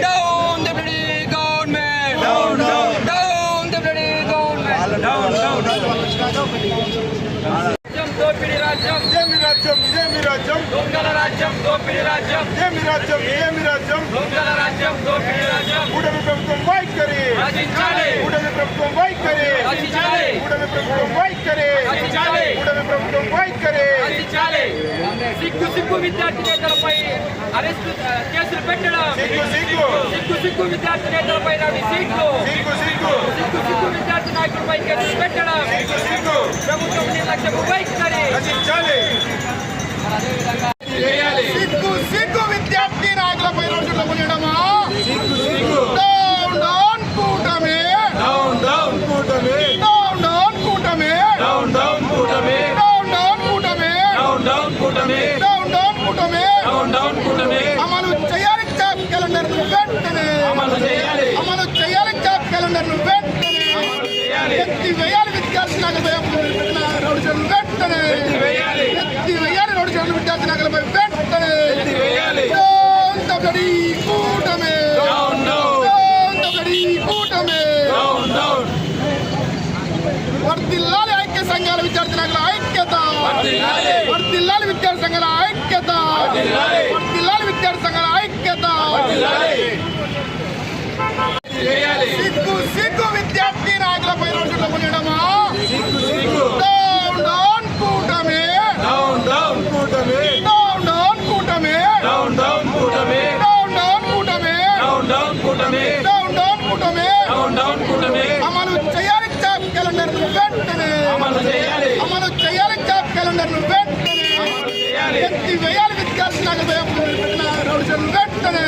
Down the bloody government! Down, down, down the bloody government! Down, down. దోపిడీ రాజ్యం ఇదేమి రాజ్యం ఇదేమి రాజ్యం దొంగల రాజ్యం దోపిడీ రాజ్యం ఇదేమి రాజ్యం ఇదేమి రాజ్యం దొంగల రాజ్యం దోపిడీ రాజ్యం కూటమి ప్రభుత్వం వైఖరి. కూటమి ప్రభుత్వం వైఖరి ప్రభుత్వం వైఖరి. కూటమి ప్రభుత్వం వైఖరి. సిగ్గు సిగ్గు విద్యార్థి నేతలపై అరెస్టు కేసులు పెట్టడం. సిగ్గు సిగ్గు. సిగ్గు సిగ్గు విద్యార్థి నేతలపై సీట్లు. సిగ్గు సిగ్గు. సిగ్గు సిగ్గు విద్యార్థి నాయకులపై కేసులు పెట్టడం. సిగ్గు సిగ్గు. ప్రభుత్వం నిర్లక్ష్యపు వైఖరి. సిగ్గు వర్దిల్లాలి విద్యార్థి సంఘాల ఐక్యత. జిల్లాల విద్యార్థి సంఘాల ఐక్యత. సిగ్గు సిగ్గు విద్యార్థి నాయకులపై రోజుల్లో వెంటనే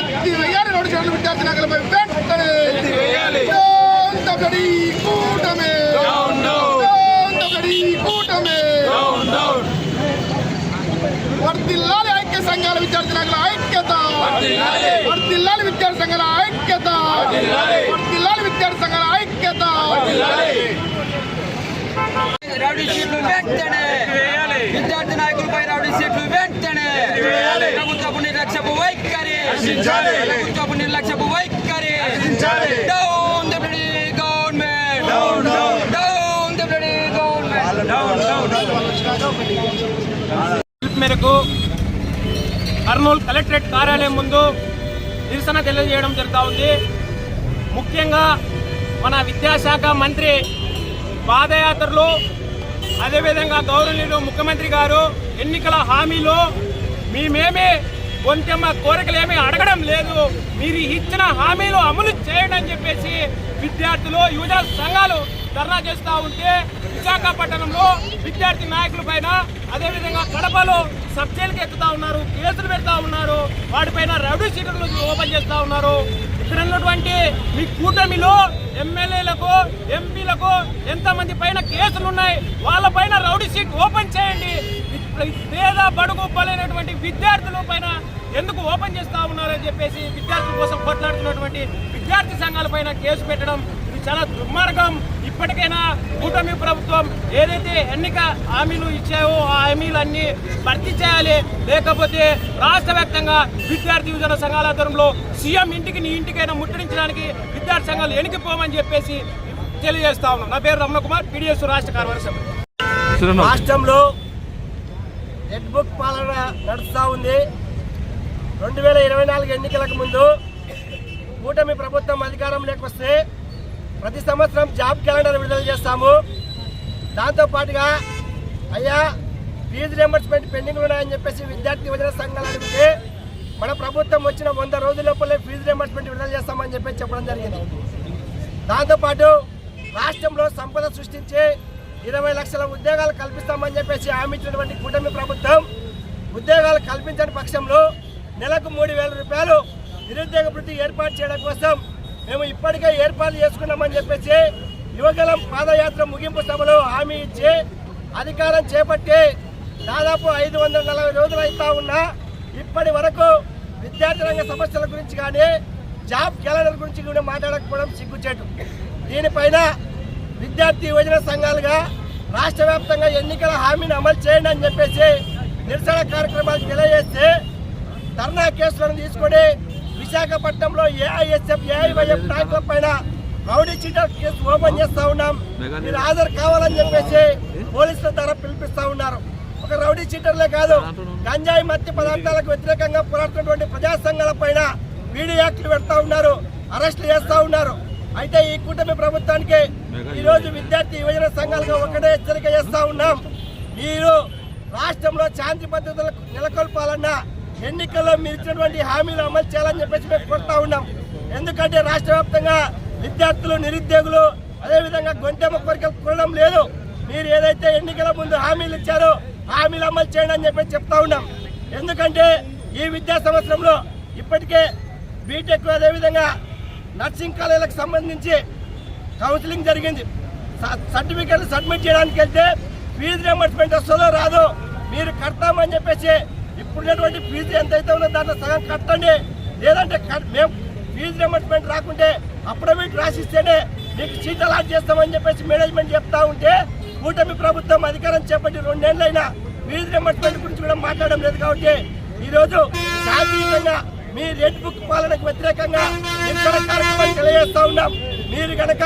ఎత్తి వేయాలి. రోడ్డు చెట్లు విద్యార్థి నగలపై వెంటనే తొలగడి కూటమే. తొలగడి కూటమే. వర్దిల్లాలి ఐక్య సంఘాల విద్యార్థి నగల ఐక్యత. వర్దిల్లాలి. విద్యార్థి సంఘాల ఐక్యత. వర్దిల్లాలి. విద్యార్థి సంఘాల ఐక్యత. రౌడీ వెంటనే నశించాలి. ప్రభుత్వపు నిర్లక్ష్యపు వైఖరి. నశించాలి. Down the bloody government down down down the bloody government down మేరకు కర్నూలు కలెక్టరేట్ కార్యాలయం ముందు నిరసన తెలియజేయడం జరుగుతూ ఉంది. ముఖ్యంగా మన విద్యాశాఖ మంత్రి పాదయాత్రలో అదేవిధంగా గౌరవనీయులు ముఖ్యమంత్రి గారు ఎన్నికల హామీలో మేమేమి కొంచెం కోరికలేమీ అడగడం లేదు. మీరు ఇచ్చిన హామీలు అమలు చేయండి అని చెప్పేసి విద్యార్థులు యువజన సంఘాలు ధర్నా చేస్తూ ఉంటే విశాఖపట్నంలో విద్యార్థి నాయకుల పైన అదేవిధంగా కడపలో సబ్ జైలుకి ఎక్కుతా ఉన్నారు కేసులు పెడతా ఉన్నారు. వాటిపైన రౌడీ షీటర్లు ఓపెన్ చేస్తూ ఉన్నారు. ఇక్కడ ఉన్నటువంటి మీ కూటమిలో ఎమ్మెల్యేలకు ఎంపీలకు ఎంతమంది పైన కేసులు ఉన్నాయి వాళ్ళ పైన రౌడీ షీట్ ఓపెన్ చేయండి. పేద బడుగు బలైనటువంటి విద్యార్థుల పైన ఎందుకు ఓపెన్ చేస్తా ఉన్నారని చెప్పేసి విద్యార్థుల కోసం కొట్లాడుతున్నటువంటి విద్యార్థి సంఘాల పైన కేసు పెట్టడం ఇది చాలా దుర్మార్గం. ఇప్పటికైనా కూటమి ప్రభుత్వం ఏదైతే ఎన్నిక హామీలు ఇచ్చాయో ఆ హామీలన్నీ భర్తీ చేయాలి. లేకపోతే రాష్ట్ర వ్యాప్తంగా విద్యార్థి యువజన సంఘాల ఆధ్వర్యంలో సీఎం ఇంటికి నీ ఇంటికైనా ముట్టడించడానికి విద్యార్థి సంఘాలు ఎనికిపోమని చెప్పేసి తెలియజేస్తా ఉన్నాం. నా పేరు రమణ కుమార్ పీడిఎస్ రాష్ట్ర కార్యవర్గ రాష్ట్రంలో రెడ్ బుక్ పాలన నడుస్తూ ఉంది. రెండు వేల ఇరవై నాలుగు ఎన్నికలకు ముందు కూటమి ప్రభుత్వం అధికారంలోకి వస్తే ప్రతి సంవత్సరం జాబ్ క్యాలెండర్ విడుదల చేస్తాము. దాంతోపాటుగా అయ్యా ఫీజు రియంబర్స్మెంట్ పెండింగ్ ఉన్నాయని చెప్పేసి విద్యార్థి యువజన సంఘాలు అడిగితే మన ప్రభుత్వం వచ్చిన వంద రోజుల లోపలే ఫీజు రియంబర్స్మెంట్ విడుదల చేస్తామని చెప్పేసి చెప్పడం జరిగింది. దాంతోపాటు రాష్ట్రంలో సంపద సృష్టించి ఇరవై లక్షల ఉద్యోగాలు కల్పిస్తామని చెప్పేసి హామీ ఇచ్చినటువంటి కూటమి ప్రభుత్వం ఉద్యోగాలు కల్పించని పక్షంలో నెలకు మూడు వేల రూపాయలు నిరుద్యోగ వృత్తి ఏర్పాటు చేయడం కోసం మేము ఇప్పటికే ఏర్పాటు చేసుకున్నామని చెప్పేసి యువగలం పాదయాత్ర ముగింపు సభలో హామీ ఇచ్చి అధికారం చేపట్టి దాదాపు ఐదు వందల నలభై రోజులు అవుతా ఉన్నా ఇప్పటి వరకు విద్యార్థి రంగ సమస్యల గురించి కానీ జాబ్ క్యాలెండర్ గురించి కూడా మాట్లాడకపోవడం సిగ్గుచేటు. దీనిపైన విద్యార్థి యువజన సంఘాలుగా రాష్ట్ర వ్యాప్తంగా ఎన్నికల హామీని అమలు చేయండి అని చెప్పేసి నిరసన కార్యక్రమాలు తెలియజేస్తే ధర్నా కేసులను తీసుకొని విశాఖపట్నంలో ఏఐఎస్ఎఫ్ ఏఐవైఎఫ్ నాయకుల పైన రౌడీ చీటర్ కేసు ఓపెన్ చేస్తా ఉన్నాం. మీరు హాజరు కావాలని చెప్పేసి పోలీసుల ద్వారా పిలిపిస్తా ఉన్నారు. ఒక రౌడీ చీటర్లే కాదు గంజాయి మత్తి పదార్థాలకు వ్యతిరేకంగా పోరాడుతున్నటువంటి ప్రజా సంఘాల పైన పీడీ యాక్ట్లు పెడతా ఉన్నారు అరెస్టులు చేస్తా ఉన్నారు. అయితే ఈ కూటమి ప్రభుత్వానికి ఈ రోజు విద్యార్థి యువజన సంఘాలుగా ఒకటే హెచ్చరిక చేస్తా ఉన్నాం. మీరు రాష్ట్రంలో శాంతి భద్రతలు నెలకొల్పాలన్నా ఎన్నికల్లో మీరు ఇచ్చినటువంటి హామీలు అమలు చేయాలని చెప్పేసి మేము కోరుతా ఉన్నాం. ఎందుకంటే రాష్ట్ర వ్యాప్తంగా విద్యార్థులు నిరుద్యోగులు అదేవిధంగా గొంతెమ్మ కోరికలు కొనడం లేదు. మీరు ఏదైతే ఎన్నికల ముందు హామీలు ఇచ్చారో హామీలు అమలు చేయండి అని చెప్పి చెప్తా ఉన్నాం. ఎందుకంటే ఈ విద్యా సంవత్సరంలో ఇప్పటికే బీటెక్ అదేవిధంగా నర్సింగ్ కాలేజీలకు సంబంధించి కౌన్సిలింగ్ జరిగింది. స- సర్టిఫికెట్లు సబ్మిట్ చేయడానికి వెళ్తే ఫీజు రియంబర్స్మెంట్ వస్తుందో రాదో మీరు కడతామని చెప్పేసి ఇప్పుడున్నటువంటి ఫీజు ఎంతైతే ఉందో దాంట్లో సగం కట్టండి. లేదంటే కట్- మేము ఫీజు రియంబర్స్మెంట్ రాకుంటే అప్పుడమిట్ రాసిస్తేనే మీకు సీట్ అలాట్ చేస్తామని చెప్పేసి మేనేజ్మెంట్ చెప్తా ఉంటే కూటమి ప్రభుత్వం అధికారం చేపట్టి రెండేళ్ళైనా ఫీజు రియంబర్స్మెంట్ గురించి కూడా మాట్లాడడం లేదు కాబట్టి ఈరోజు శాంతియుతంగా మీ రెడ్ బుక్ పాలనకు వ్యతిరేకంగా నిరసన కార్యక్రమం తెలియజేస్తా ఉన్నాం. మీరు కనుక